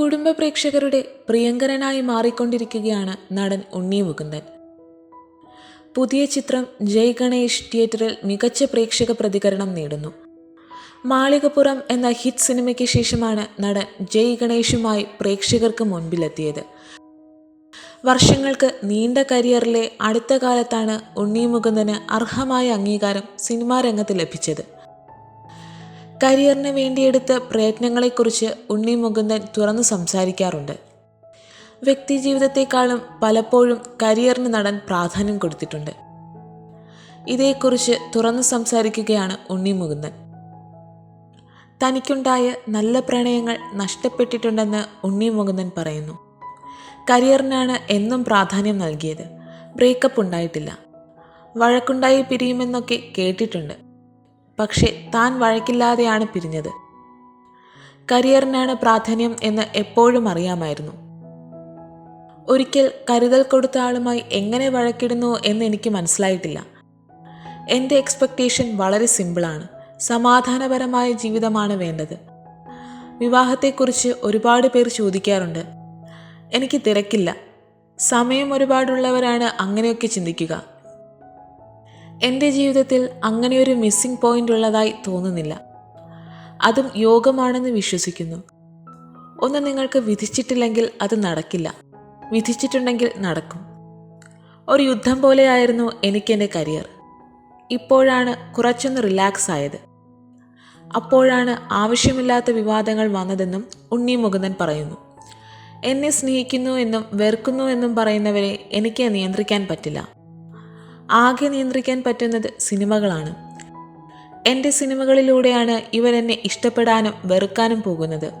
കുടുംബ പ്രേക്ഷകരുടെ പ്രിയങ്കരനായി മാറിക്കൊണ്ടിരിക്കുകയാണ് നടൻ ഉണ്ണി മുകുന്ദൻ. പുതിയ ചിത്രം ജയ് ഗണേഷ് തിയേറ്ററിൽ മികച്ച പ്രേക്ഷക പ്രതികരണം നേടുന്നു. മാളികപ്പുറം എന്ന ഹിറ്റ് സിനിമയ്ക്ക് ശേഷമാണ് നടൻ ജയ് ഗണേഷുമായി പ്രേക്ഷകർക്ക് മുൻപിലെത്തിയത്. വർഷങ്ങൾക്ക് നീണ്ട കരിയറിലെ അടുത്ത കാലത്താണ് ഉണ്ണി മുകുന്ദന് അർഹമായ അംഗീകാരം സിനിമാരംഗത്ത് ലഭിച്ചത്. കരിയറിന് വേണ്ടിയെടുത്ത പ്രയത്നങ്ങളെക്കുറിച്ച് ഉണ്ണി മുകുന്ദൻ തുറന്നു സംസാരിക്കാറുണ്ട്. വ്യക്തി ജീവിതത്തെക്കാളും പലപ്പോഴും കരിയറിന് നടൻ പ്രാധാന്യം കൊടുത്തിട്ടുണ്ട്. ഇതേക്കുറിച്ച് തുറന്നു സംസാരിക്കുകയാണ് ഉണ്ണി മുകുന്ദൻ. തനിക്കുണ്ടായ നല്ല പ്രണയങ്ങൾ നഷ്ടപ്പെട്ടിട്ടുണ്ടെന്ന് ഉണ്ണി മുകുന്ദൻ പറയുന്നു. കരിയറിനാണ് എന്നും പ്രാധാന്യം നൽകിയത്. ബ്രേക്കപ്പ് ഉണ്ടായിട്ടില്ല. വഴക്കുണ്ടായി പിരിയുമെന്നൊക്കെ കേട്ടിട്ടുണ്ട്. പക്ഷേ താൻ വഴക്കില്ലാതെയാണ് പിരിഞ്ഞത്. കരിയറിനാണ് പ്രാധാന്യം എന്ന് എപ്പോഴും അറിയാമായിരുന്നു. ഒരിക്കൽ കരുതൽ കൊടുത്ത ആളുമായി എങ്ങനെ വഴക്കിടുന്നു എന്ന് എനിക്ക് മനസ്സിലായിട്ടില്ല. എന്റെ എക്സ്പെക്റ്റേഷൻ വളരെ സിമ്പിളാണ്. സമാധാനപരമായ ജീവിതമാണ് വേണ്ടത്. വിവാഹത്തെക്കുറിച്ച് ഒരുപാട് പേർ ചോദിക്കാറുണ്ട്. എനിക്ക് തിരക്കില്ല. സമയം ഒരുപാടുള്ളവരാണ് അങ്ങനെയൊക്കെ ചിന്തിക്കുക. എന്റെ ജീവിതത്തിൽ അങ്ങനെ ഒരു മിസ്സിംഗ് പോയിന്റ് ഉള്ളതായി തോന്നുന്നില്ല. അതും യോഗമാണെന്ന് വിശ്വസിക്കുന്നു. ഒന്ന് നിങ്ങൾക്ക് വിധിച്ചിട്ടില്ലെങ്കിൽ അത് നടക്കില്ല. വിധിച്ചിട്ടുണ്ടെങ്കിൽ നടക്കും. ഒരു യുദ്ധം പോലെയായിരുന്നു എനിക്കെന്റെ കരിയർ ഇപ്പോഴാണ് കുറച്ചൊന്ന് റിലാക്സ് ആയത്. അപ്പോഴാണ് ആവശ്യമില്ലാത്ത വിവാദങ്ങൾ വന്നതെന്നും ഉണ്ണി മുകുന്ദൻ പറയുന്നു. എന്നെ സ്നേഹിക്കുന്നു എന്നും വെറുക്കുന്നു എന്നും പറയുന്നവരെ എനിക്ക് നിയന്ത്രിക്കാൻ പറ്റില്ല. ആകെ നിയന്ത്രിക്കാൻ പറ്റുന്നത് സിനിമകളാണ്. എന്റെ സിനിമകളിലൂടെയാണ് ഇവരെന്നെ ഇഷ്ടപ്പെടാനും വെറുക്കാനും പോകുന്നത്.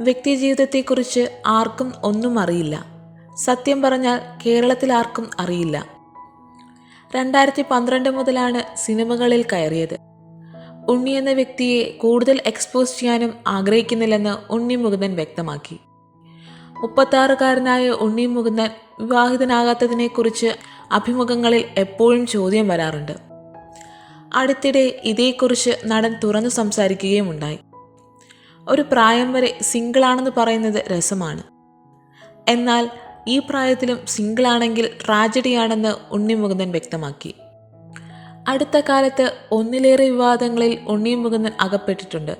വ്യക്തിജീവിതത്തെക്കുറിച്ച് ആർക്കും ഒന്നും അറിയില്ല. സത്യം പറഞ്ഞാൽ കേരളത്തിൽ ആർക്കും അറിയില്ല. രണ്ടായിരത്തി പന്ത്രണ്ട് മുതലാണ് സിനിമകളിൽ കയറിയത്. ഉണ്ണി എന്ന വ്യക്തിയെ കൂടുതൽ എക്സ്പോസ് ചെയ്യാനും ആഗ്രഹിക്കുന്നില്ലെന്ന് ഉണ്ണി മുകുന്ദൻ വ്യക്തമാക്കി. മുപ്പത്താറുകാരനായ ഉണ്ണി മുകുന്ദൻ വിവാഹിതനാകാത്തതിനെക്കുറിച്ച് അഭിമുഖങ്ങളിൽ എപ്പോഴും ചോദ്യം വരാറുണ്ട്. അടുത്തിടെ ഇതേക്കുറിച്ച് നടൻ തുറന്നു സംസാരിക്കുകയും ഉണ്ടായി. ഒരു പ്രായം വരെ സിംഗിളാണെന്ന് പറയുന്നത് രസമാണ്. എന്നാൽ ഈ പ്രായത്തിലും സിംഗിളാണെങ്കിൽ ട്രാജഡിയാണെന്ന് ഉണ്ണി മുകുന്ദൻ വ്യക്തമാക്കി. അടുത്ത കാലത്ത് ഒന്നിലേറെ വിവാദങ്ങളിൽ ഉണ്ണി മുകുന്ദൻ അകപ്പെട്ടിട്ടുണ്ട്.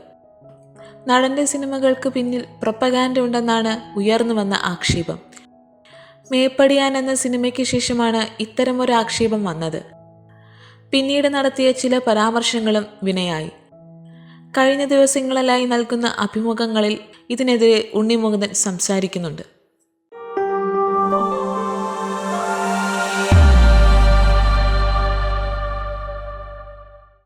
നടന്റെ സിനിമകൾക്ക് പിന്നിൽ പ്രൊപ്പഗാൻഡ ഉണ്ടെന്നാണ് ഉയർന്നു വന്ന ആക്ഷേപം. മേപ്പടിയാൻ എന്ന സിനിമയ്ക്ക് ശേഷമാണ് ഇത്തരമൊരു ആക്ഷേപം വന്നത്. പിന്നീട് നടത്തിയ ചില പരാമർശങ്ങളും വിനയായി. കഴിഞ്ഞ ദിവസങ്ങളിലായി നൽകുന്ന അഭിമുഖങ്ങളിൽ ഇതിനെതിരെ ഉണ്ണിമുകുന്ദൻ സംസാരിക്കുന്നുണ്ട്.